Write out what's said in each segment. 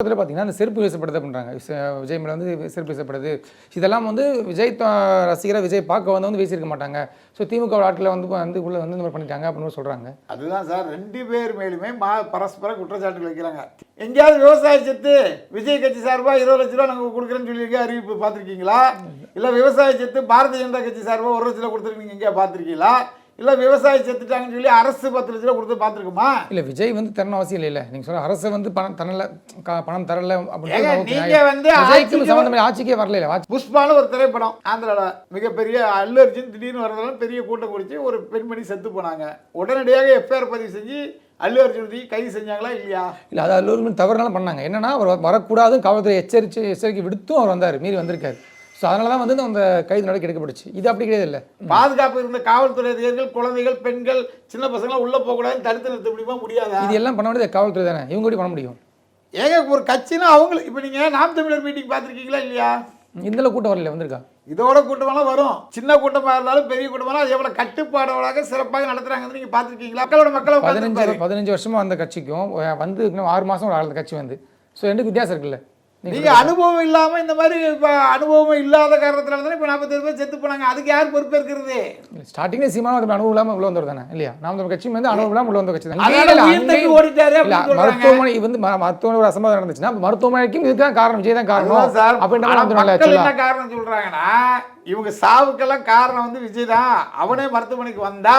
பார்த்தீங்கன்னா அந்த செருப்பு வீசப்படுது அப்படின்றாங்க விஜய் மேலே வந்து செருப்பு வீசப்படுது. இதெல்லாம் வந்து விஜய் த- விஜய் பார்க்க வந்து வந்து வீசியிருக்க மாட்டாங்க. ஸோ திமுக ஆட்களை வந்து வந்து உள்ள வந்து இந்த மாதிரி பண்ணிட்டாங்க அப்படின்னு சொல்கிறாங்க அதுதான் சார். ரெண்டு பேர் மேலுமே மா பரஸ்பர குற்றச்சாட்டுகள் வைக்கிறாங்க. எங்கேயாவது விவசாய சத்து விஜய் கட்சி சார்பாக இருபது லட்ச ரூபா நாங்கள் கொடுக்குறேன்னு சொல்லியிருக்க அறிவிப்பு பார்த்துருக்கீங்களா? இல்லை விவசாய சத்து பாரதிய ஜனதா கட்சி சார்பாக ஒரு லட்ச ரூபா கொடுத்துருக்கீங்க எங்கேயா பார்த்துருக்கீங்களா? இல்லை விவசாய செத்துட்டாங்கன்னு சொல்லி அரசு பத்து லட்ச ரூபா கொடுத்து பார்த்துருக்குமா? இல்லை விஜய் வந்து தரணும் அவசியம் இல்லை நீங்கள் சொல்ல அரசு வந்து பணம் தரல பணம் தரல அப்படின்னு வந்து சம்மந்தம் ஆட்சிக்கே வரல இல்லை. ஆட்சி புஷ்பான ஒரு திரைப்படம் ஆந்திராவில் மிகப்பெரிய அல்லு அர்ஜுன் திடீர்னு வரதால பெரிய கூட்டம் குடிச்சு ஒரு பெண்மணி செத்து போனாங்க. உடனடியாக எஃப்ஐஆர் பதிவு செஞ்சு அல்லு அர்ஜுன் கைது செஞ்சாங்களா இல்லையா? இல்லை அது எல்லோருமே தவறுனாலும் பண்ணாங்க. என்னன்னா அவர் வரக்கூடாது காவல்துறை எச்சரிச்சு எச்சரிக்கை விடுத்தும் அவர் வந்தார் மீறி வந்திருக்காரு. ஸோ அதனால தான் வந்து அந்த கைது நடவடிக்கை எடுக்கப்பட்டுச்சு. இது அப்படி கிடையாது இல்லை. பாதுகாப்பு இருந்த காவல்துறை அதிகாரிகள் குழந்தைகள் பெண்கள் சின்ன பசங்களாம் உள்ள போகக்கூடாதுன்னு தடுத்து நிறுத்த முடியுமா? முடியாதா? இது எல்லாம் பண்ண வேண்டியது காவல்துறை தானே. இவங்க கூட பண்ண முடியும்? ஏங்க ஒரு கட்சினா அவங்களுக்கு இப்போ நீங்கள் நாம் தமிழர் மீட்டிங் பார்த்துருக்கீங்களா இல்லையா? இந்த கூட்டம் வரல வந்திருக்கா? இதோட கூட்டமெல்லாம் வரும். சின்ன கூட்டமாக இருந்தாலும் பெரிய கூட்டமாக அது எவ்வளோ கட்டுப்பாடோட சிறப்பாக நடத்துறாங்கன்னு நீங்கள் பார்த்துருக்கீங்களா? மக்களோட மக்களை பதினஞ்சு. பதினஞ்சு வருஷமா அந்த கட்சிக்கும் வந்து ஆறு மாசம் ஆள் அந்த கட்சி வந்து. ஸோ ரெண்டுக்கு வித்தியாசம் இருக்குல்ல. நீங்க நீங்க அனுபவம் இல்லாம இந்த மாதிரி இப்ப அனுபவம் இல்லாத காரணத்தினால தானே இப்ப நாற்பத்தேழு பேர் செத்து போனாங்க. அதுக்கு யார் பொறுப்பேற்கிறது ஸ்டார்டிங்ல சீமான அது அனுபவம் இல்லாம உள்ள வந்தவர் தானே இல்லையா? நாம நம்ம கட்சி வந்து அனுபவம் இல்லாம உள்ள வந்த கட்சி தான். ஓடிட்டாரு. மருத்துவமனை வந்து மருத்துவமனை ஒரு அசம்பாதம் நடந்துச்சுன்னா மருத்துவமனைக்கும் இதுதான் காரணம் விஜய் தான் காரணம். அப்படின்ற காரணம் சொல்றாங்கன்னா இவங்க சாவுக்கெல்லாம் காரணம் வந்து விஜய் தான். அவனே மருத்துவமனைக்கு வந்தா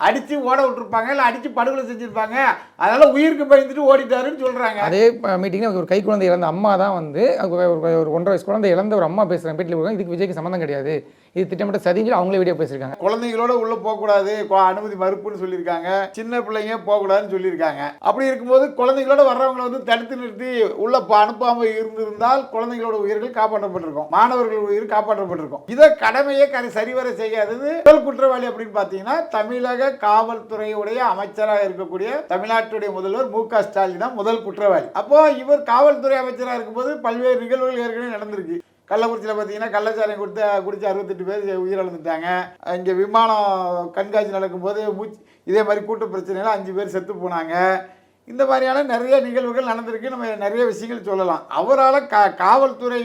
அடிச்சு ஓட விட்டுருப்பாங்க இல்லை அடிச்சு படுகொலை செஞ்சிருப்பாங்க. அதனால உயிருக்கு பயந்துட்டு ஓடிட்டாருன்னு சொல்றாங்க. அதே மீட்டிங்ல ஒரு கை குழந்தை இழந்த அம்மா தான் வந்து ஒரு- ஒன்றரை வயசு குழந்தை இழந்த ஒரு அம்மா பேசுறாங்க. வீட்டில் இதுக்கு விஜய்க்கு சம்மந்தம் கிடையாது. இது திட்டமிட்ட சதிஞ்சு அவங்களே வீடியோ பேசியிருக்காங்க. குழந்தைகளோட உள்ள போகக்கூடாது அனுமதி மறுப்புன்னு சொல்லியிருக்காங்க. சின்ன பிள்ளைங்க போகக்கூடாதுன்னு சொல்லியிருக்காங்க. அப்படி இருக்கும்போது குழந்தைகளோட வர்றவங்களை வந்து தடுத்து நிறுத்தி உள்ள ப- அனுப்பாம இருந்திருந்தால் குழந்தைகளோட உயிர்கள் காப்பாற்றப்பட்டிருக்கும். மாணவர்கள் உயிர் காப்பாற்றப்பட்டிருக்கும். இதை கடமையை கரை சரிவர செய்யாதது முதல் குற்றவாளி அப்படின்னு பார்த்தீங்கன்னா தமிழக காவல்துறையுடைய அமைச்சராக இருக்கக்கூடிய தமிழ்நாட்டுடைய முதல்வர் மு க ஸ்டாலின் தான் முதல் குற்றவாளி. அப்போ இவர் காவல்துறை அமைச்சராக இருக்கும்போது பல்வேறு நிகழ்வுகள் ஏற்கனவே நடந்திருக்கு. கள்ளக்குறிச்சியில் பார்த்தீங்கன்னா கள்ளச்சாரம் கொடுத்து குடிச்சு அறுபத்தெட்டு பேர் உயிரிழந்துட்டாங்க. இங்கே விமானம் கண்காட்சி நடக்கும்போது மூச்சு இதே மாதிரி கூட்டு பிரச்சனையில் அஞ்சு பேர் செத்து போனாங்க. இந்த மாதிரியான நிறைய நிகழ்வுகள் நடந்திருக்கு. நம்ம நிறைய விஷயங்கள் சொல்லலாம். அவரால் கா காவல்துறை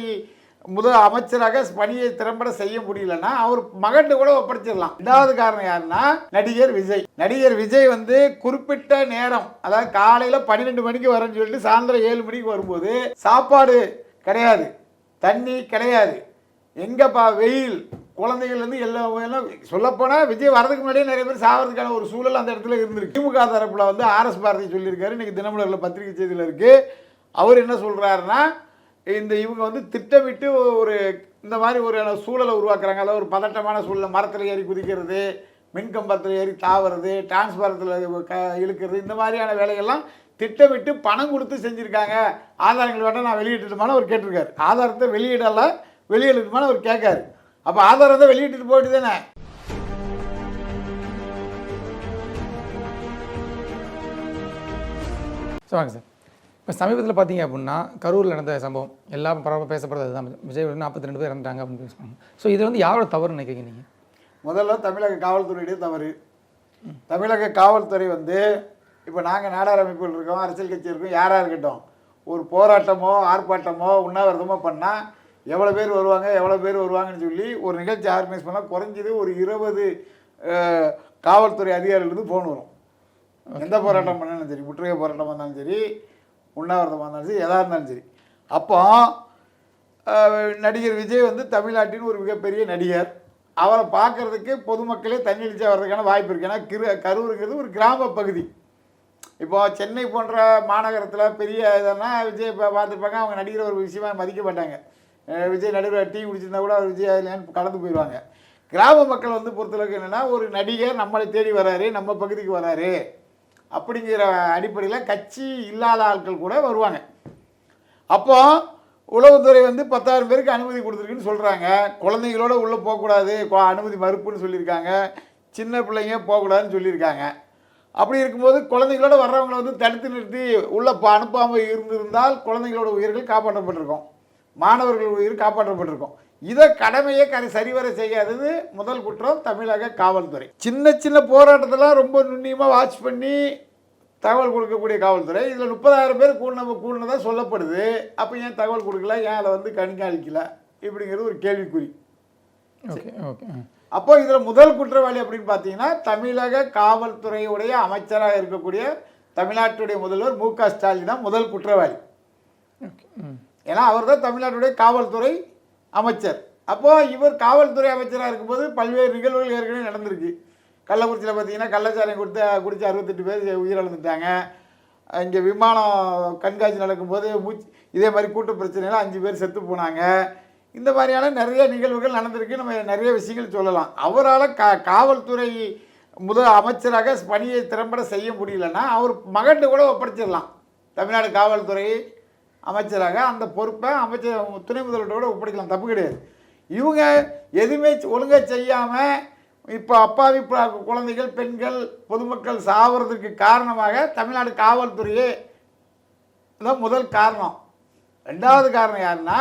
முதல் அமைச்சராக பணியை திறம்பட செய்ய முடியலன்னா அவர் மகன்கிட்ட கூட ஒப்படைச்சிடலாம். ரெண்டாவது காரணம் யாருன்னா நடிகர் விஜய். நடிகர் விஜய் வந்து குறிப்பிட்ட நேரம் அதாவது காலையில் பன்னிரெண்டு மணிக்கு வரேன்னு சொல்லிட்டு சாயந்தரம் ஏழு மணிக்கு வரும்போது சாப்பாடு கிடையாது. தண்ணி கிடையாது. எங்கேப்பா வெயில் குழந்தைகள்லேருந்து எல்லாம் சொல்லப்போனால் விஜய் வரதுக்கு முன்னாடியே நிறைய பேர் சாகிறதுக்கான ஒரு சூழல் அந்த இடத்துல இருந்திருக்கு. திமுக தரப்பில் வந்து ஆர்எஸ் பாரதி சொல்லியிருக்காரு. இன்றைக்கி தினமலரில் பத்திரிகை செய்தியில் இருக்குது அவர் என்ன சொல்கிறாருன்னா இந்த இவங்க வந்து திட்டமிட்டு ஒரு இந்த மாதிரி ஒரு சூழலை உருவாக்குறாங்க. அதாவது ஒரு பதட்டமான சூழலை மரத்தில் ஏறி குதிக்கிறது மின்கம்பத்தில் ஏறி தாவறது டிரான்ஸ்பாரத்தில் க இழுக்கிறது இந்த மாதிரியான வேலைகள்லாம் திட்டமிட்டு பணம் கொடுத்து செஞ்சுருக்காங்க. ஆதாரங்கள் வேண்டாம் நான் வெளியிட்டுட்டுமான அவர் கேட்டிருக்காரு. ஆதாரத்தை வெளியிடல வெளியிடட்டுமான அவர் கேட்காரு. அப்போ ஆதாரத்தை வெளியிட்டுட்டு போயிட்டு தானே? ஸோ வாங்க சார். இப்போ சமீபத்தில் பார்த்தீங்க அப்படின்னா கரூரில் நடந்த சம்பவம். எல்லாம் பரவாயில்ல பேசப்படுறது அதுதான். விஜய் நாற்பத்தி ரெண்டு பேர் இறந்துட்டாங்க அப்படின்னு பேசுவாங்க ஸோ இது வந்து யாரோட தவறு நினைக்கிறீங்க நீங்கள் முதல்ல தமிழக காவல்துறையுடைய தவறு. தமிழக காவல்துறை வந்து இப்போ நாங்கள் நாடார் அமைப்புகள் இருக்கோம் அரசியல் கட்சி இருக்கோம் யாராக இருக்கட்டும் ஒரு போராட்டமோ ஆர்ப்பாட்டமோ உண்ணாவிரதமோ பண்ணால் எவ்வளோ பேர் வருவாங்க எவ்வளோ பேர் வருவாங்கன்னு சொல்லி ஒரு நிகழ்ச்சி ஆர்கனைஸ் பண்ணால் குறைஞ்சது ஒரு இருபது காவல்துறை அதிகாரிகளுக்கு ஃபோன் வரும். எந்த போராட்டம் பண்ணாலும் சரி முற்றுகை போராட்டமாக இருந்தாலும் சரி உண்ணாவிரதமாக இருந்தாலும் சரி எதாக இருந்தாலும் சரி. அப்போ நடிகர் விஜய் வந்து தமிழ்நாட்டின் ஒரு மிகப்பெரிய நடிகர். அவரை பார்க்கறதுக்கு பொதுமக்களே தண்ணி அடிச்சா வர்றதுக்கான வாய்ப்பு இருக்குது ஏன்னா கிரு கரூருங்கிறது ஒரு கிராம பகுதி. இப்போது சென்னை போன்ற மாநகரத்தில் பெரிய இதெல்லாம் விஜய் இப்போ பார்த்துருப்பாங்க. அவங்க நடிகர் ஒரு விஷயமா மதிக்க மாட்டாங்க. விஜய் நடுவில் டீ குடிச்சிருந்தா கூட அவர் விஜய் இல்லைன்னு கலந்து போயிடுவாங்க. கிராம மக்கள் வந்து பொறுத்தளவுக்கு என்னென்னா ஒரு நடிகர் நம்மளை தேடி வராரு நம்ம பகுதிக்கு வராரு அப்படிங்கிற அடிப்படையில் கட்சி இல்லாத ஆட்கள் கூட வருவாங்க. அப்போ உளவுத்துறை வந்து பத்தாயிரம் பேருக்கு அனுமதி கொடுத்துருக்குன்னு சொல்கிறாங்க குழந்தைங்களோட உள்ளே போகக்கூடாது அனுமதி மறுப்புன்னு சொல்லியிருக்காங்க. சின்ன பிள்ளைங்க போகக்கூடாதுன்னு சொல்லியிருக்காங்க. அப்படி இருக்கும்போது குழந்தைகளோட வர்றவங்களை வந்து தடுத்து நிறுத்தி உள்ளே அனுப்பாமல் இருந்திருந்தால் குழந்தைகளோட உயிர்கள் காப்பாற்றப்பட்டிருக்கும். மாணவர்கள் உயிர் காப்பாற்றப்பட்டிருக்கும். இதை கடமையை கரை சரிவர செய்யாதது முதல் குற்றம் தமிழக காவல்துறை. சின்ன சின்ன போராட்டத்தெல்லாம் ரொம்ப நுண்ணியமாக வாட்ச் பண்ணி தகவல் கொடுக்கக்கூடிய காவல்துறை. இதில் முப்பதாயிரம் பேர் கூடின கூடினதாக சொல்லப்படுது. அப்போ ஏன் தகவல் கொடுக்கல? ஏன் அதை வந்து கண்காணிக்கல? இப்படிங்கிறது ஒரு கேள்விக்குறி. ஓகே ஓகே அப்போ இதில் முதல் குற்றவாளி அப்படின்னு பார்த்தீங்கன்னா தமிழக காவல்துறையுடைய அமைச்சராக இருக்கக்கூடிய தமிழ்நாட்டுடைய முதல்வர் மு க ஸ்டாலின் தான் முதல் குற்றவாளி. ஏன்னா அவர் தான் தமிழ்நாட்டுடைய காவல்துறை அமைச்சர். அப்போது இவர் காவல்துறை அமைச்சராக இருக்கும்போது பல்வேறு நிகழ்வுகள் ஏற்கனவே நடந்திருக்கு. கள்ளக்குறிச்சியில் பார்த்தீங்கன்னா கள்ளச்சாரம் கொடுத்து குடிச்சு அறுபத்தெட்டு பேர் உயிரிழந்துட்டாங்க. இங்கே விமானம் கண்காட்சி நடக்கும்போது மூச்சு இதே மாதிரி கூட்ட பிரச்சனையில் அஞ்சு பேர் செத்து போனாங்க. இந்த மாதிரியான நிறைய நிகழ்வுகள் நடந்திருக்கு. நம்ம நிறைய விஷயங்கள் சொல்லலாம். அவரால் கா காவல்துறை முதல் அமைச்சராக பணியை திறம்பட செய்ய முடியலன்னா அவர் மகன்ட்டு கூட ஒப்படைச்சிடலாம். தமிழ்நாடு காவல்துறை அமைச்சராக அந்த பொறுப்பை அமைச்சர் துணை முதல்வரோட ஒப்படைக்கலாம். தப்பு கிடையாது. இவங்க எதுவுமே ஒழுங்காக செய்யாமல் இப்போ அப்பாவி குழந்தைகள் பெண்கள் பொதுமக்கள் சாவறதுக்கு காரணமாக தமிழ்நாடு காவல்துறையே தான் முதல் காரணம். ரெண்டாவது காரணம் யாருன்னா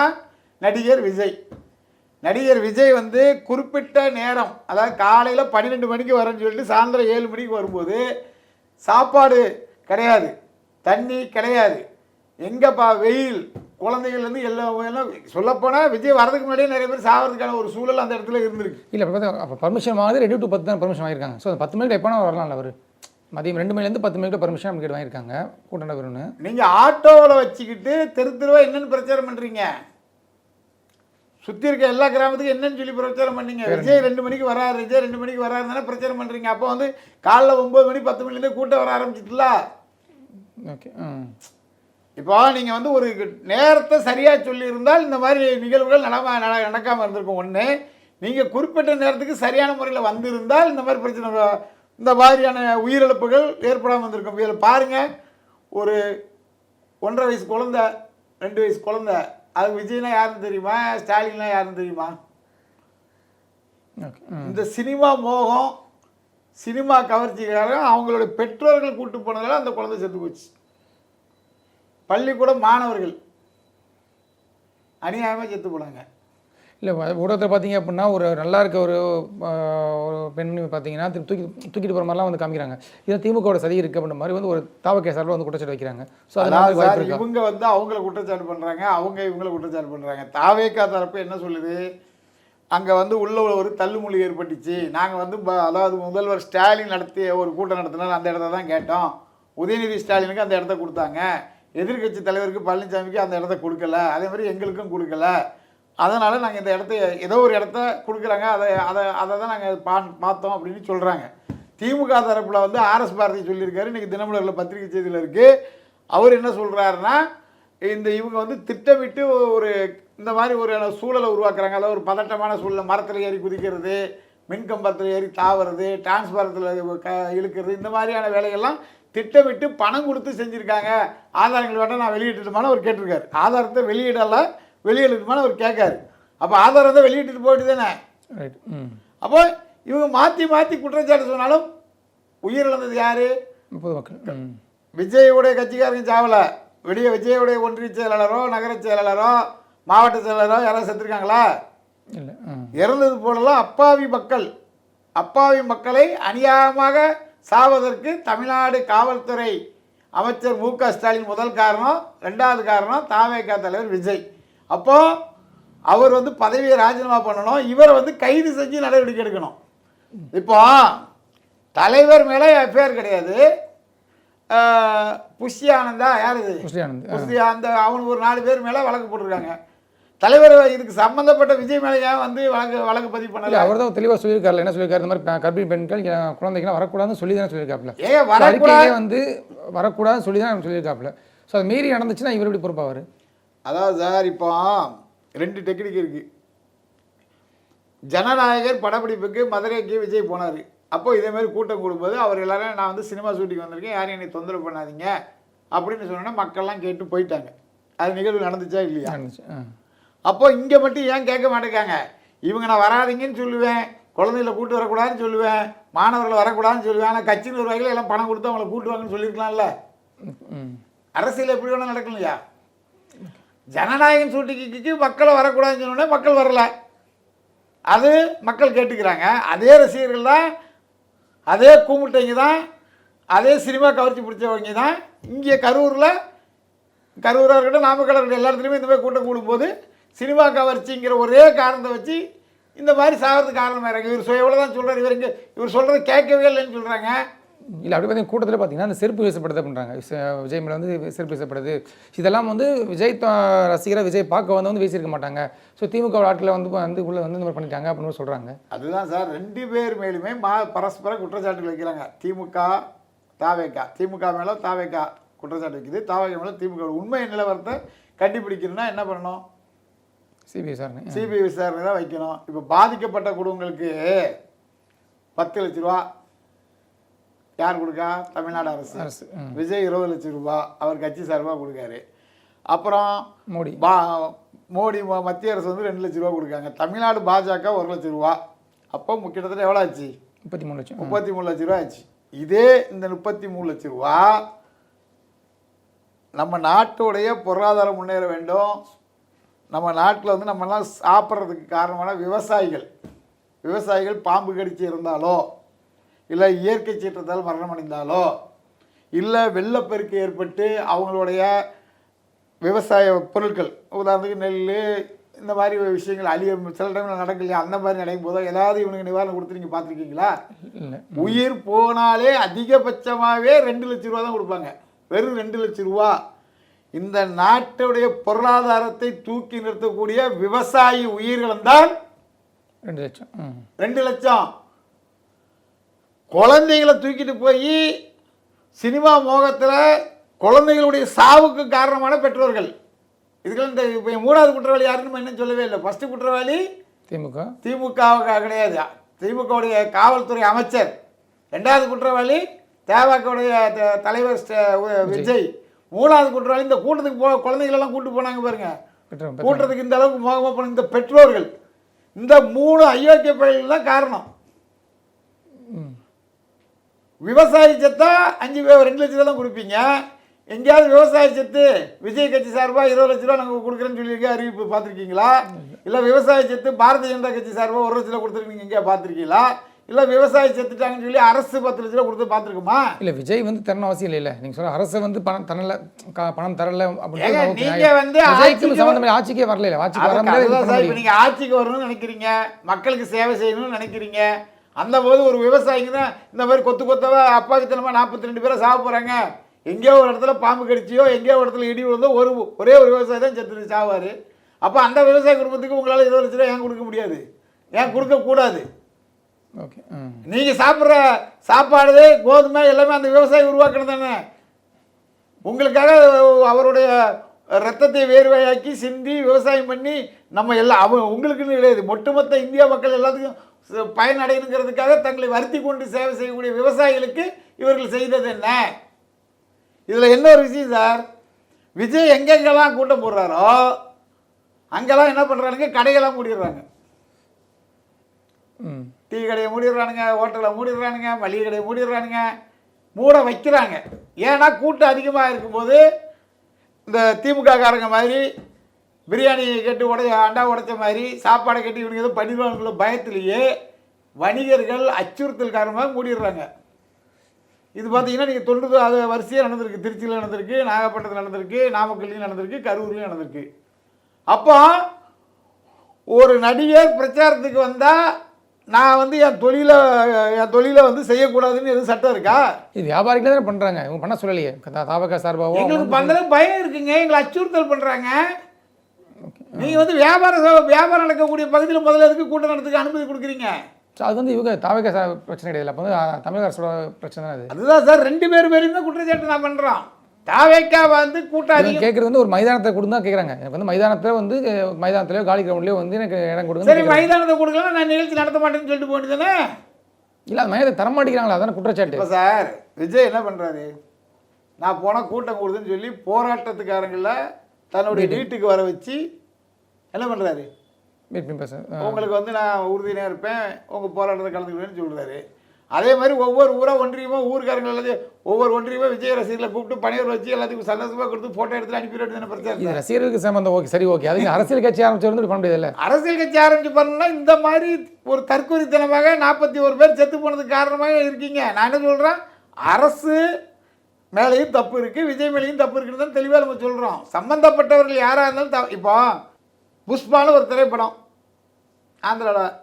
நடிகர் விஜய். நடிகர் விஜய் வந்து குறிப்பிட்ட நேரம் அதாவது காலையில் பன்னிரெண்டு மணிக்கு வரேன்னு சொல்லிட்டு சாயந்தரம் ஏழு மணிக்கு வரும்போது சாப்பாடு கிடையாது தண்ணி கிடையாது. எங்கப்பா வெயில்? குழந்தைகள்லேருந்து எல்லாம் எல்லாம் சொல்லப்போனால் விஜய் வரதுக்கு முன்னாடியே நிறைய பேர் சாவறதுக்கான ஒரு சூழல் அந்த இடத்துல இருந்திருக்கு. இல்லை அப்போ பர்மிஷன் வாங்குறது ரெண்டு டு பத்து தான் பர்மிஷன் வாங்கியிருக்காங்க. ஸோ பத்து மணிக்கு எப்போனா வரலாம்ல அவர். மதியம் ரெண்டு மணிலேருந்து பத்து மணிக்கு பர்மிஷன் நம்ம வாங்கியிருக்காங்க. கூட்டம் நகர்னு நீங்கள் ஆட்டோவில் வச்சுக்கிட்டு தெரு தெருவா என்னென்னு பிரச்சாரம் பண்ணுறீங்க சுற்றி இருக்க எல்லா கிராமத்துக்கும் என்னன்னு சொல்லி பிரச்சாரம் பண்ணீங்க. விஜய் ரெண்டு மணிக்கு வராரு விஜய் ரெண்டு மணிக்கு வராரு தானே பிரச்சாரம் பண்ணுறீங்க அப்போ வந்து காலைல ஒம்பது மணி பத்து மணிலேருந்து கூட்டம் வர ஆரம்பிச்சிட்டுல? ஓகே இப்போ நீங்கள் வந்து ஒரு நேரத்தை சரியாக சொல்லியிருந்தால் இந்த மாதிரி நிகழ்வுகள் நடமா நட நடக்காமல் இருந்திருக்கும். ஒன்று நீங்கள் குறிப்பிட்ட நேரத்துக்கு சரியான முறையில் வந்திருந்தால் இந்த மாதிரி பிரச்சனை இந்த மாதிரியான உயிரிழப்புகள் ஏற்படாமல் இருந்திருக்கும். இதில் பாருங்கள் ஒரு ஒன்றரை வயசு குழந்தை ரெண்டு வயசு குழந்தை அது விஜய்னா யாருன்னு தெரியுமா? ஸ்டாலின்னா யாருன்னு தெரியுமா? இந்த சினிமா மோகம் சினிமா கவர்ச்சிக்காரங்க அவங்களோட பெற்றோர்கள் கூட்டு போனதால அந்த குழந்தை செத்து போச்சு. பள்ளிக்கூட மாணவர்கள் அநியாயமாக செத்து போனாங்க. இல்லை ஊடகத்தில் பார்த்தீங்க அப்படின்னா ஒரு நல்லா இருக்க ஒரு ஒரு பெண் பார்த்தீங்கன்னா திருப்பி தூக்கி தூக்கிட்டு போகிற மாதிரிலாம் வந்து காமிக்கிறாங்க. இது திமுகவோட சதி இருக்கு அப்படின்ற மாதிரி வந்து ஒரு தாவக்கே சார்பில் வந்து குற்றச்சாட்டு வைக்கிறாங்க. ஸோ அதனால வாய்ப்பு இவங்க வந்து அவங்கள குற்றச்சாட்டு பண்ணுறாங்க அவங்க இவங்கள குற்றச்சாட்டு பண்ணுறாங்க தாவேக்கா தரப்பு என்ன சொல்லுது? அங்கே வந்து உள்ள ஒரு தள்ளுமொழி ஏற்பட்டுச்சு. நாங்கள் வந்து அதாவது முதல்வர் ஸ்டாலின் நடத்திய ஒரு கூட்டம் நடத்தினார் அந்த இடத்த தான் கேட்டோம். உதயநிதி ஸ்டாலினுக்கு அந்த இடத்த கொடுத்தாங்க. எதிர்க்கட்சி தலைவருக்கு பழனிசாமிக்கு அந்த இடத்த கொடுக்கல. அதே மாதிரி எங்களுக்கும் கொடுக்கல. அதனால் நாங்கள் இந்த இடத்த ஏதோ ஒரு இடத்த கொடுக்குறாங்க. அதை அதை அதை தான் நாங்கள் பா பார்த்தோம் அப்படின்னு சொல்கிறாங்க திமுக தரப்பில் வந்து ஆர்எஸ் பாரதி சொல்லியிருக்காரு. இன்றைக்கி தினமலரில் பத்திரிகை செய்தியில் இருக்குது அவர் என்ன சொல்கிறாருன்னா இந்த இவங்க வந்து திட்டமிட்டு ஒரு இந்த மாதிரி ஒரு சூழலை உருவாக்குறாங்க. அதாவது ஒரு பதட்டமான சூழலை மரத்தில் ஏறி குதிக்கிறது மின்கம்பத்தில் ஏறி தாவுறது டிரான்ஸ்பாரத்தில் க இழுக்கிறது இந்த மாதிரியான வேலைகள்லாம் திட்டமிட்டு பணம் கொடுத்து செஞ்சுருக்காங்க. ஆதாரங்கள் வேண்டாம் நான் வெளியிட்டுட்டுமான அவர் கேட்டிருக்காரு. ஆதாரத்தை வெளியிடல. வெளியிடட்டுமான அவர் கேட்காரு. அப்போ ஆதாரத்தை வெளியிட்டுட்டு போயிட்டு தானே அப்போ இவங்க மாற்றி மாற்றி குற்றச்சாட்டு சொன்னாலும் உயிரிழந்தது யார்? பொதுமக்கள் விஜயோடைய கட்சிக்காரங்க சாவல. விடிய விஜயோடைய ஒன்றிய செயலாளரோ நகர செயலாளரோ மாவட்ட செயலாளரோ யாராவது செத்துருக்காங்களா? இல்லை இறந்தது போலலாம் அப்பாவி மக்கள். அப்பாவி மக்களை அநியாயமாக சாவதற்கு தமிழ்நாடு காவல்துறை அமைச்சர் மு க ஸ்டாலின் முதல் காரணம் ரெண்டாவது காரணம் தாவேகா தலைவர் விஜய். அப்போ அவர் வந்து பதவியை ராஜினாமா பண்ணணும். இவரை வந்து கைது செஞ்சு நடவடிக்கை எடுக்கணும். இப்போ தலைவர் மேலே எஃப்ஐஆர் கிடையாது. புஷ்டி ஆனந்தா யார் இது. புஷ்டி அந்த அவனுக்கு ஒரு நாலு பேர் மேலே வழக்கு போட்டிருக்காங்க. தலைவர் இதுக்கு சம்மந்தப்பட்ட விஜய் மேலே ஏன் வந்து வழக்கு வழக்கு பதிவு பண்ணல? அவர் தான் தெளிவாக சொல்லியிருக்காருல என்ன சொல்லியிருக்காரு? இந்த மாதிரி கர்ப்பிணி பெண்கள் என் குழந்தைங்களாம் வரக்கூடாதுன்னு சொல்லி தானே சொல்லியிருக்காப்புல. ஏன் வரக்கூடாது? வந்து வரக்கூடாதுன்னு சொல்லி தான் சொல்லியிருக்காப்புல. ஸோ அது மீறி நடந்துச்சுன்னா இவர் எப்படி பொறுப்பாவார்? அதாவது சார் இப்போ ரெண்டு டெக்னிக் இருக்கு. ஜனநாயகர் படப்பிடிப்புக்கு மதுரைக்கு விஜய் போனார். அப்போ இதே மாதிரி கூட்டம் கொடுக்கும்போது அவர் எல்லாரும் நான் வந்து சினிமா ஷூட்டிங் வந்திருக்கேன். யாரையும் என்னை தொந்தரவு பண்ணாதீங்க. அப்படின்னு சொன்னோன்னா மக்கள்லாம் கேட்டு போயிட்டாங்க. அது நிகழ்வு நடந்துச்சா இல்லையா? அப்போ இங்கே மட்டும் ஏன் கேட்க மாட்டேங்காங்க? இவங்க நான் வராதீங்கன்னு சொல்லுவேன். குழந்தைகளை கூட்டு வரக்கூடாதுன்னு சொல்லுவேன். மாணவர்களை வரக்கூடாதுன்னு சொல்லுவேன். ஆனால் கட்சி நிர்வாகிகள் எல்லாம் பணம் கொடுத்து அவங்கள கூட்டு வாங்கன்னு சொல்லியிருக்கலாம்ல அரசியல் எப்படி வேணால் நடக்கும் இல்லையா ஜனநாயகம் சூட்டிக்கு மக்களை வரக்கூடாதுன்னு சொன்னோடனே மக்கள் வரல. அது மக்கள் கேட்டுக்கிறாங்க. அதே ரசிகர்கள் தான் அதே கூமுட்டைங்க தான் அதே சினிமா கவர்ச்சி பிடிச்சவங்க தான். இங்கே கரூரில் கரூராக இருக்கட்டும் நாமக்கல் இருக்கட்டும் எல்லா இடத்துலையுமே இந்த மாதிரி கூட்டம் கூடும்போது சினிமா கவர்ச்சிங்கிற ஒரே காரணத்தை வச்சு இந்த மாதிரி சாகிறதுக்கு காரணமாக இருக்கு. இவர் சொ- எவ்வளோ தான் சொல்கிறார் இவர் இங்கே இவர் சொல்கிறது கேட்கவே இல்லைன்னு சொல்கிறாங்க இல்லை அப்படி பார்த்தீங்கன்னா கூட்டத்தில் பார்த்தீங்கன்னா அந்த செருப்பு வீசப்படுது பண்ணுறாங்க விஜய் மேலே வந்து செருப்பு வீசப்படுது. இதெல்லாம் வந்து விஜய் த- ரசிகரை விஜய் பார்க்க வந்து வந்து வீசியிருக்க மாட்டாங்க. ஸோ திமுக ஆட்களை வந்து வந்து உள்ள வந்து இந்த மாதிரி பண்ணிட்டாங்க அப்படின்னு சொல்கிறாங்க அதுதான் சார் ரெண்டு பேர் மேலுமே மா பரஸ்பர குற்றச்சாட்டுகள் வைக்கிறாங்க. திமுக தாவேக்கா திமுக மேலே தாவேக்கா குற்றச்சாட்டு வைக்குது. தாவேக்கா மேலே திமுக. உண்மை நிலவரத்தை கண்டுபிடிக்கணும்னா என்ன பண்ணணும்? சிபிஐ விசாரணை. சிபிஐ விசாரணை தான் வைக்கணும். இப்போ பாதிக்கப்பட்ட குடும்பங்களுக்கு பத்து லட்ச ரூபா யார் கொடுக்கா? தமிழ்நாடு அரசு. அரசு. விஜய் இருபது லட்சம் ரூபா அவர் கட்சி சார்பாக கொடுக்காரு. அப்புறம் மோடி. பா மோடி மத்திய அரசு வந்து ரெண்டு லட்ச ரூபா கொடுக்காங்க. தமிழ்நாடு பாஜக ஒரு லட்சம் ரூபா. அப்போ கிட்டத்தட்ட எவ்வளோ ஆச்சு? முப்பத்தி மூணு லட்சம். முப்பத்தி மூணு லட்ச ரூபா ஆச்சு. இதே இந்த முப்பத்தி மூணு லட்ச ரூபா நம்ம நாட்டுடைய பொருளாதாரம் முன்னேற வேண்டும். நம்ம நாட்டில் வந்து நம்மலாம் சாப்பிட்றதுக்கு காரணமான விவசாயிகள். விவசாயிகள் பாம்பு கடிச்சு இருந்தாலோ இல்லை இயற்கை சீற்றத்தால் மரணம் அடைந்தாலோ இல்லை வெள்ளப்பெருக்கு ஏற்பட்டு அவங்களுடைய விவசாய பொருட்கள் உதாரணத்துக்கு நெல் இந்த மாதிரி விஷயங்கள் அழிய சில டைமில் நடக்கலையா அந்த மாதிரி நடக்கும் போதோ ஏதாவது இவனுக்கு நிவாரணம் கொடுத்து நீங்கள் பார்த்துருக்கீங்களா? உயிர் போனாலே அதிகபட்சமாகவே ரெண்டு லட்ச ரூபா தான் கொடுப்பாங்க. வெறும் ரெண்டு லட்ச ரூபா. இந்த நாட்டுடைய பொருளாதாரத்தை தூக்கி நிறுத்தக்கூடிய விவசாயி உயிர்கள் தான் ரெண்டு லட்சம். ரெண்டு லட்சம். குழந்தைகளை தூக்கிட்டு போய் சினிமா மோகத்தில் குழந்தைகளுடைய சாவுக்கு காரணமான பெற்றோர்கள். இதுக்கெல்லாம் இந்த இப்போ மூணாவது குற்றவாளி யாருன்னு நம்ம இன்னும் சொல்லவே இல்லை. ஃபஸ்ட்டு குற்றவாளி திமுக. திமுகவுக்கு கிடையாது. திமுகவுடைய காவல்துறை அமைச்சர். ரெண்டாவது குற்றவாளி தேவாக்குடைய த- தலைவர் விஜய். மூணாவது குற்றவாளி இந்த கூட்டத்துக்கு போ குழந்தைகளெல்லாம் கூட்டு போனாங்க பாருங்க. கூட்டத்துக்கு இந்த அளவுக்கு மோகமாக போன இந்த பெற்றோர்கள். இந்த மூணு அயோக்கிய பிள்ளைகள் தான் காரணம். விவசாயி செத்தா அஞ்சு ரெண்டு லட்ச ரூபா தான் கொடுப்பீங்க. எங்கேயாவது விவசாயி செத்து விஜய் கட்சி சார்பாக இருபது லட்ச ரூபா நாங்கள் கொடுக்குறேன்னு சொல்லியிருக்க அறிவிப்பு பார்த்துருக்கீங்களா? இல்லை விவசாயி செத்து பாரதிய ஜனதா கட்சி சார்பாக ஒரு லட்ச ரூபா கொடுத்துருக்கீங்க எங்கேயா பார்த்துருக்கீங்களா? இல்லை விவசாயி செத்துட்டாங்கன்னு சொல்லி அரசு பத்து லட்ச ரூபா கொடுத்து பார்த்துருக்குமா? இல்லை விஜய் வந்து தரணும் அவசியம் இல்லை நீங்கள் சொல்ற அரசு வந்து பணம் தரல பணம் தரல அப்படின்னு. வந்து சம்மந்தம் ஆட்சிக்கே வரல ஆட்சிக்கு வர நீங்கள் ஆட்சிக்கு வரணும்னு நினைக்கிறீங்க மக்களுக்கு சேவை செய்யணும்னு நினைக்கிறீங்க அந்த போது ஒரு விவசாயிங்க தான் இந்த மாதிரி கொத்து கொத்தவா அப்பாவித்தனமாக நாற்பத்தி ரெண்டு பேரை சாக போகிறாங்க எங்கேயோ ஒரு இடத்துல பாம்பு கடிச்சியோ எங்கேயோ ஒரு இடத்துல இடி விழுந்தோ ஒரு ஒரே ஒரு விவசாயி தான் செத்து சாவார். அப்போ அந்த விவசாய குடும்பத்துக்கு உங்களால் இருபது லட்ச ரூபா ஏன் கொடுக்க முடியாது? ஏன் கொடுக்கக்கூடாது ஓகே நீங்கள் சாப்பிட்ற சாப்பாடு கோதுமை எல்லாமே அந்த விவசாயி உருவாக்கணும் தானே. உங்களுக்காக அவருடைய ரத்தத்தை வேர்வையாக்கி சிந்தி விவசாயம் பண்ணி நம்ம எல்லாம் அவ உங்களுக்குன்னு கிடையாது. ஒட்டுமொத்த இந்தியா மக்கள் எல்லாத்துக்கும் பயனடையணுங்கிறதுக்காக தங்களை வருத்தி கொண்டு சேவை செய்யக்கூடிய விவசாயிகளுக்கு இவர்கள் செய்தது என்ன? இதில் என்ன ஒரு விஷயம் சார்? விஜய் எங்கெங்கெல்லாம் கூட்டம் போடுறாரோ அங்கெல்லாம் என்ன பண்ணுறானுங்க கடையெல்லாம் மூடிடுறாங்க. டீ கடையை மூடிடுறானுங்க ஹோட்டலை மூடிடுறானுங்க மளிகை கடையை மூடிடுறானுங்க மூட வைக்கிறாங்க. ஏன்னா கூட்டம் அதிகமாக இருக்கும்போது இந்த திமுக காரங்க மாதிரி பிரியாணி கட்டி உடைய அண்டா உடைச்ச மாதிரி சாப்பாடை கட்டி இவனுங்க ஏதோ பண்ணிடுவானுங்கள பயத்திலேயே வணிகர்கள் அச்சுறுத்தல் காரணமாக மூடிடுறாங்க. இது பார்த்தீங்கன்னா நீங்கள் தொண்டு அது வரிசையாக நடந்திருக்கு. திருச்சியில் நடந்திருக்கு நாகப்பட்டினத்தில் நடந்திருக்கு நாமக்கல்லையும் நடந்திருக்கு கரூர்லையும் நடந்திருக்கு. அப்போ ஒரு நடிகர் பிரச்சாரத்துக்கு வந்தால் நான் வந்து என் தொழிலை என் தொழிலை வந்து செய்யக்கூடாதுன்னு எதுவும் சட்டம் இருக்கா? இது வியாபாரிகளே தானே பண்ணுறாங்க இவங்க பண்ண சொல்லலையே. த- தாவக சார்பாகவும் எங்களுக்கு பந்தளவு பயம் இருக்குங்க. எங்களை அச்சுறுத்தல் பண்ணுறாங்க நீங்கள் வந்து வியாபார ச- வியாபாரம் நடக்கக்கூடிய பகுதியில் முதல்ல எதுக்கு கூட்டம் நடத்துக்கு அனுமதி கொடுக்குறீங்க? ஸோ அது வந்து இவங்க தாவக சார் பிரச்சனை கிடையாது. அப்போ வந்து தமிழக அரசோட பிரச்சனை அது. அதுதான் சார் ரெண்டு பேர் பேரும் தான் குற்றச்சாட்டு நான் பண்ணுறோம் தாவேக்கா வந்து இவங்க கேட்குறது வந்து ஒரு மைதானத்தை கொடுத்து தான் கேட்குறாங்க எனக்கு வந்து மைதானத்தில் வந்து மைதானத்திலயோ காலி கிரவுண்ட்லேயோ வந்து எனக்கு இடம் கொடுங்க சரி மைதானத்தை கொடுக்கலாம் நான் நிகழ்ச்சி நடத்த மாட்டேன்னு சொல்லிட்டு போயிட்டுதானே இல்லை அந்த மையத்தை தரமாட்டேங்கிறாங்களா அதான குற்றச்சாட்டு. சார் விஜய் என்ன பண்ணுறாரு நான் போனால் கூட்டம் கூடுதுன்னு சொல்லி போராட்டத்துக்காரங்கள தன்னுடைய வீட்டுக்கு வர வச்சு என்ன பண்ணுறாரு உங்களுக்கு வந்து நான் உறுதியாக இருப்பேன். உங்கள் போராட்டத்தை கலந்துக்குவேன்னு சொல்கிறாரு அதே மாதிரி ஒவ்வொரு ஊராக ஒன்றியமோ ஊருக்காரங்க எல்லாத்தையும் ஒவ்வொரு ஒன்றியமோ விஜய் ரசிகர்களை கூப்பிட்டு பணியர் வச்சு எல்லாத்துக்கும் சந்தோஷமாக கொடுத்து ஃபோட்டோ எடுத்து அனுப்பிடுறது இது ரசிகர்களுக்கு சம்பந்தம். ஓகே சரி ஓகே. அதுக்கு அரசியல் கட்சி ஆரம்பிச்சு வந்து பண்ண முடியாது அரசியல் கட்சி ஆரம்பிச்சு பண்ணணும்னா இந்த மாதிரி ஒரு தற்கொலைத்தனமாக நாற்பத்தி ஒரு பேர் செத்து போனதுக்கு காரணமாக இருக்கீங்க. நான் என்ன சொல்கிறேன் அரசு மேலேயும் தப்பு இருக்குது விஜய் மேலேயும் தப்பு இருக்குன்னு தான் தெளிவாக நம்ம சொல்கிறோம் சம்மந்தப்பட்டவர்கள் யாராக இருந்தாலும் த இப்போ புஷ்பான்னு ஒரு திரைப்படம். ஆந்திராவில்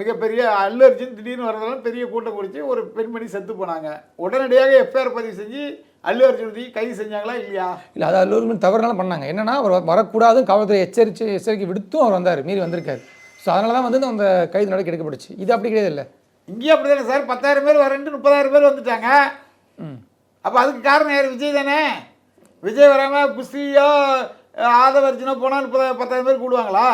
மிகப்பெரிய அல்லு அர்ஜுன் திடீர்னு வரதுனால பெரிய கூட்டம் குடிச்சு ஒரு பெண்மணி செத்து போனாங்க. உடனடியாக எஃப்ஐஆர் பதிவு செஞ்சு அல்லு அர்ஜுன் கைது செஞ்சாங்களா இல்லையா? இல்லை அது எல்லோருமே தவறுனாலும் பண்ணாங்க. என்னன்னா அவர் வரக்கூடாது காவல்துறை எச்சரிச்சு எச்சரிக்கை விடுத்தும் அவர் வந்தார். மீறி வந்திருக்காரு. ஸோ அதனால தான் வந்து அந்த கைது நடவடிக்கை எடுக்கப்பட்டுச்சு. இது அப்படி கிடையாது இல்லை. இங்கேயும் அப்படி தானே சார். பத்தாயிரம் பேர் வரேன்ட்டு முப்பதாயிரம் பேர் வந்துட்டாங்க. அப்போ அதுக்கு காரணம் யார்? விஜய் தானே. விஜய் வராமல் புஸ்தியோ ஆதவர்ஜினோ போனால் முப்பதாயிரம் பத்தாயிரம் பேர் கூடுவாங்களா?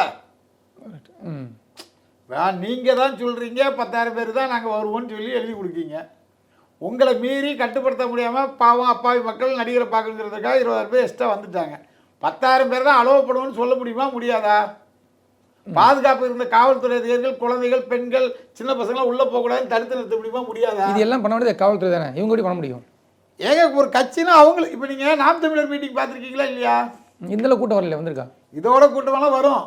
நீங்கள் தான் சொல்கிறீங்க பத்தாயிரம் பேர் தான் நாங்கள் வருவோம்னு சொல்லி எழுதி கொடுக்கீங்க. உங்களை மீறி கட்டுப்படுத்த முடியாமல் பாவம் அப்பாவி மக்கள் நடிகரை பார்க்கணுங்கிறதுக்காக இருபதாயிரம் பேர் எக்ஸ்ட்ரா வந்துட்டாங்க. பத்தாயிரம் பேர் தான் அலோவப்படுவோம்னு சொல்ல முடியுமா முடியாதா? பாதுகாப்பு இருந்த காவல்துறை அதிகாரிகள் குழந்தைகள் பெண்கள் சின்ன பசங்களாம் உள்ளே போகக்கூடாதுன்னு தடுத்து நிறுத்த முடியுமா முடியாதா? இது எல்லாம் பண்ண வேண்டியது காவல்துறை தானே. இவங்க கூட பண்ண முடியும். ஏங்க ஒரு கட்சினா அவங்களுக்கு இப்போ நீங்கள் நாம் தமிழர் மீட்டிங் பார்த்துருக்கீங்களா இல்லையா? இந்த கூட்டம் வரல வந்திருக்கா? இதோட கூட்டமெல்லாம் வரும்.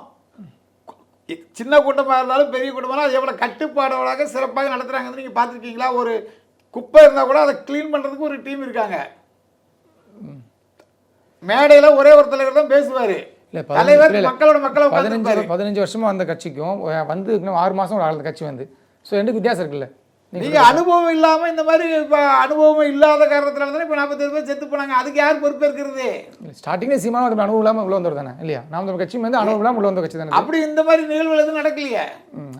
சின்ன கூட்டமாக இருந்தாலும் பெரிய கூட்டமாக அது எவ்வளோ கட்டுப்பாடோடாக சிறப்பாக நடத்துகிறாங்கன்னு நீங்கள் பார்த்துருக்கீங்களா? ஒரு குப்பை இருந்தால் கூட அதை க்ளீன் பண்ணுறதுக்கு ஒரு டீம் இருக்காங்க. மேடையில் ஒரே ஒரு தலைவர் தான் பேசுவார். இல்லை தலைவர் மக்களோட மக்களை பதினஞ்சு. பதினஞ்சு வருஷமா அந்த கட்சிக்கும் வந்து இன்னும் ஆறு மாதம் ஆளுந்த கட்சி வந்து. ஸோ ரெண்டுக்கு வித்தியாசம் இருக்குல்ல. நீங்க நீங்க அனுபவம் இல்லாம இந்த மாதிரி இப்போ அனுபவம் இல்லாத காரணத்தினால தானே இப்போ நாற்பத்தேழு பேர் செத்து போனாங்க. அதுக்கு யார் பொறுப்பேற்கிறது ஸ்டார்டிங்ல சீமான அது அனுபவம் இல்லாமல் உள்ள வந்தவர் தானே இல்லையா? நாம் தமிழ் கட்சி வந்து அனுபவம் இல்லாமல் உள்ள வந்த கட்சி தானே அப்படி இந்த மாதிரி நிகழ்வுகள் எதுவும் நடக்கலையே?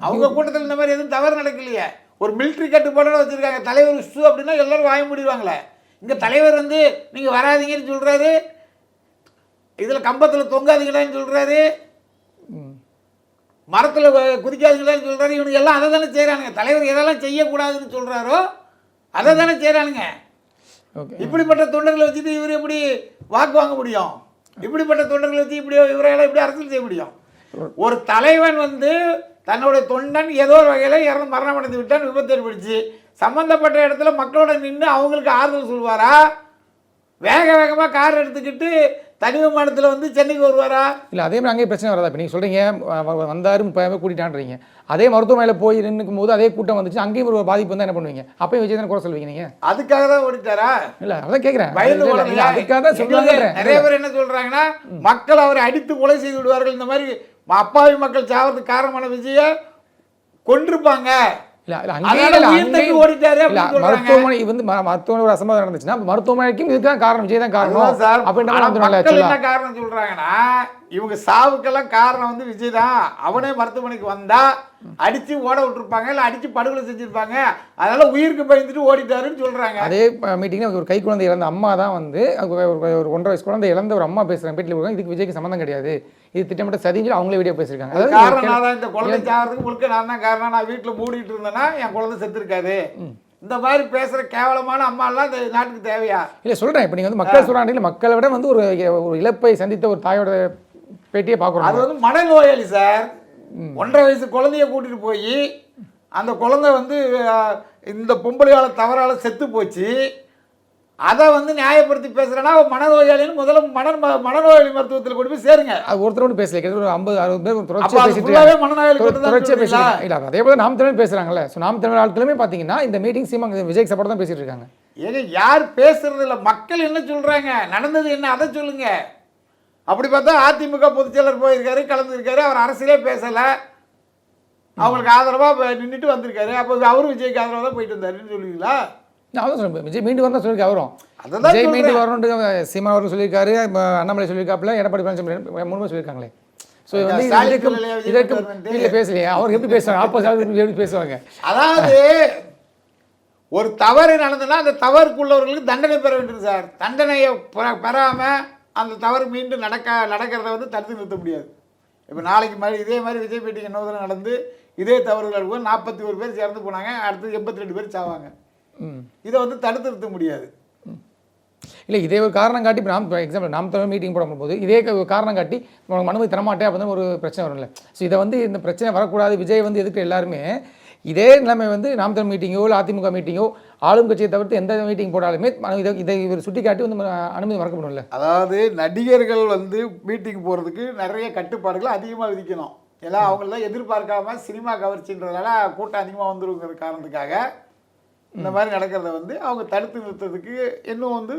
அவங்க கூட்டத்தில் இந்த மாதிரி எதுவும் தவறு நடக்கலையே? ஒரு மிலிட்ரி கட்டுப்பாடோட வச்சிருக்காங்க. தலைவர் இஷ்யூ அப்படின்னா எல்லாரும் வாய முடிவாங்களே இங்க தலைவர் வந்து நீங்க வராதீங்கன்னு சொல்றாரு. இதுல கம்பத்துல தொங்காதீங்களான்னு சொல்றாரு. ம். மரத்துல குதிக்காதீங்களான்னு சொல்றாரு இவனுங்க எல்லாம் அதை தானே செய்றானுங்க. தலைவர் எதெல்லாம் செய்யக்கூடாதுன்னு சொல்றாரோ அதை தானே செய்றானுங்க. ஓகே. இப்படிப்பட்ட தொண்டர்களை வச்சுட்டு இவர் எப்படி வாக்கு வாங்க முடியும்? இப்படிப்பட்ட தொண்டர்களை வச்சு இப்படி இவரையெல்லாம் எப்படி அரசியல் செய்ய முடியும்? ஒரு தலைவன் வந்து தன்னுடைய தொண்டன் ஏதோ ஒரு வகையில் இறந்து மரணம் அடைந்து விட்டான் விபத்து ஏற்படுச்சு சம்பந்தப்பட்ட இடத்துல மக்களோட நின்று அவங்களுக்கு ஆறுதல் சொல்வாரா வேக வேகமாக கார் எடுத்துக்கிட்டு தனி விமானத்தில் வந்து சென்னைக்கு வருவாரா? இல்லை அதே மாதிரி அங்கேயே பிரச்சனை வராதா? இப்போ நீங்கள் சொல்கிறீங்க வந்தாரு முப்பது பேர் கூட்டிட்டான்றீங்க. அதே மருத்துவமனையில் போய் நின்றுக்கும் போது அதே கூட்டம் வந்துச்சு அங்கேயும் ஒரு பாதிப்பு வந்தால் என்ன பண்ணுவீங்க? அப்பயும் விஜய் தானே கூட சொல்வீங்க நீங்கள் அதுக்காக தான் ஓடிட்டாரா? இல்லை அதான் கேட்குறேன் பயந்து இல்லை ஓடலையா? அதுக்காக தான் சொல்லுவாங்க நிறைய பேர் என்ன சொல்றாங்கன்னா மக்கள் அவரை அடித்து கொலை செய்து விடுவார்கள். இந்த மாதிரி அப்பாவி மக்கள் சாவதுக்கு காரணமான விஜய கொண்டிருப்பாங்க அப்படின்னு. மருத்துவமனை வந்து மருத்துவமனை ஒரு அசம்பாவிதம் நடந்துச்சுன்னா மருத்துவமனைக்கும் இதுதான் காரணம் விஜய் தான் காரணம் ஆக்சுவலா என்ன காரணம் சொல்றாங்கன்னா இவங்க சாவுக்கெல்லாம் காரணம் வந்து விஜய் தான். அவனே மருத்துவமனைக்கு வந்தா அடிச்சு ஓட விட்டுருப்பாங்க இல்ல அடிச்சு படுகொலை செஞ்சிருப்பாங்க. அதனால உயிருக்கு பயந்துட்டு ஓடிட்டாருன்னு சொல்றாங்க. அதே மீட்டிங்கில் ஒரு கை குழந்தை இழந்த அம்மா தான் வந்து ஒரு ஒன்றரை வயசு குழந்தை இழந்த ஒரு அம்மா பேசுகிறாங்க வீட்டில் இதுக்கு விஜய்க்கு சம்மந்தம் கிடையாது. இது திட்டமிட்ட சதிஞ்சு அவங்களே வீடியோ பேசியிருக்காங்க அது அதாவது காரணம் தான் இந்த குழந்தை சாகிறதுக்கு முழுக்க நான் தான் காரணம். நான் வீட்டில் மூடிட்டு இருந்தேன்னா என் குழந்தை செத்துருக்காது. இந்த மாதிரி பேசுற கேவலமான அம்மா எல்லாம் இந்த நாட்டுக்கு தேவையா? இல்லை சொல்கிறேன் இப்போ நீங்கள் வந்து மக்கள் சொல்கிறாங்க மக்களை விட வந்து ஒரு ஒரு இழப்பை சந்தித்த ஒரு தாயோட பேட்டியே அது பார்க்குறோம் வந்து மனநோயாளி சார். ஒன்றரை வயசு குழந்தைய கூட்டிட்டு போய் அந்த குழந்தை வந்து இந்த பொம்பளையால தவறால செத்து போச்சு. அதை வந்து நியாயப்படுத்தி பேசுறேன்னா அவன் மனநோயாளின்னு முதல்ல மன மனநோயாளி மருத்துவத்தில் கொண்டு போய் சேருங்க. அது ஒருத்தர் ஒன்று பேசல கிட்டத்தட்ட ஒரு ஐம்பது அறுபது பேர் தொடர்ச்சியாக பேசிட்டு. மனநோயாளி தொ- மட்டும் தான் தொடர்ச்சியா சொல்றீங்களா? பேசிட்டு இல்ல அதே போல நாம் தமிழ் பேசுறாங்கல்ல. ஸோ நாம் தமிழ் ஆட்களுமே பார்த்தீங்கன்னா இந்த மீட்டிங் சீமா விஜய் சப்போர்ட் தான் பேசிட்டு இருக்காங்க. ஏங்க யார் பேசுறது இல்ல? மக்கள் என்ன சொல்றாங்க? நடந்தது என்ன? அதை சொல்லுங்க. அப்படி பார்த்தா அதிமுக பொதுச்செயலர் போயிருக்காரு கலந்துருக்காரு. அவர் அரசியலே பேசல. அவங்களுக்கு ஆதரவா நின்றுட்டு வந்திருக்காரு. அப்போ அவரும் விஜய்க்கு ஆதரவா தான் போயிட்டு வந்தாருன்னு சொல்லுவீங்களா? அதான் சொல்றேன். விஜய் மீண்டு வரணும் சொல்லியிருக்காரு அதான் விஜய் மீண்டு. வரணும்னு சீமா அவர்கள் சொல்லியிருக்காரு அண்ணாமலை சொல்லியிருக்காப்புல எடப்பாடி பழனிசாமி மூணு பேர் சொல்லியிருக்காங்களே ஸோ வந்து இதற்கும் வரணுன்ட்டு? இல்லை பேசலையே. அவர் எப்படி பேசுவாங்க? ஆப்போசிட் எப்படி பேசுவாங்க? அதாவது ஒரு தவறு நடந்ததுன்னா அந்த தவறுக்குள்ளவர்களுக்கு தண்டனை பெற வேண்டும் சார். தண்டனையை பெற- பெறாம அந்த தவறு மீண்டும் நடக்க நடக்கிறத வந்து தடுத்து நிறுத்த முடியாது. இப்போ நாளைக்கு மாதிரி இதே மாதிரி விஜய் பேட்டிக்கு இன்னொரு நடந்து இதே தவறுகள் நாற்பத்தி ஒரு பேர் சேர்ந்து போனாங்க அடுத்து எண்பத்தி ரெண்டு பேர் சாவாங்க. இதை வந்து தடுத்து நிறுத்த முடியாது. இல்லை இதே ஒரு காரணம் காட்டி இப்போ நாம் எக்ஸாம்பிள் நாம் தமிழ் மீட்டிங் போடும்போது இதே க- ஒரு காரணம் காட்டி உனக்கு அனுமதி தரமாட்டேன் அப்படின்னு ஒரு பிரச்சனை வரும்ல. ஸோ இதை வந்து இந்த பிரச்சனை வரக்கூடாது. விஜய் வந்து எதுக்கு எல்லாருமே இதே நிலைமை வந்து நாம் தமிழ் மீட்டிங்கோ இல்லை அதிமுக மீட்டிங்கோ ஆளும் கட்சியை தவிர்த்து எந்த மீட்டிங் போட்டாலுமே மனு- இதை இதை இவர் சுட்டி காட்டி வந்து அனுமதி மறக்கப்படும்ல. அதாவது நடிகர்கள் வந்து மீட்டிங் போகிறதுக்கு நிறைய கட்டுப்பாடுகள் அதிகமாக விதிக்கணும். எல்லாம் அவங்களெல்லாம் எதிர்பார்க்காம சினிமா கவர்ச்சின்றதுனால கூட்டம் அதிகமாக வந்துருங்கிற காரணத்துக்காக இந்த மாதிரி நடக்கிறத வந்து அவங்க தடுத்து நிறுத்துறதுக்கு இன்னும் வந்து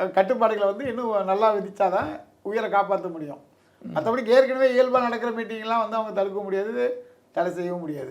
கட்டுப்பாடுகளை வந்து இன்னும் நல்லா விதிச்சாதான் உயிரை காப்பாற்ற முடியும். மற்றபடி ஏற்கனவே இயல்பாக நடக்கிற மீட்டிங்லாம் வந்து அவங்க தடுக்க முடியாது தடை செய்யவும் முடியாது.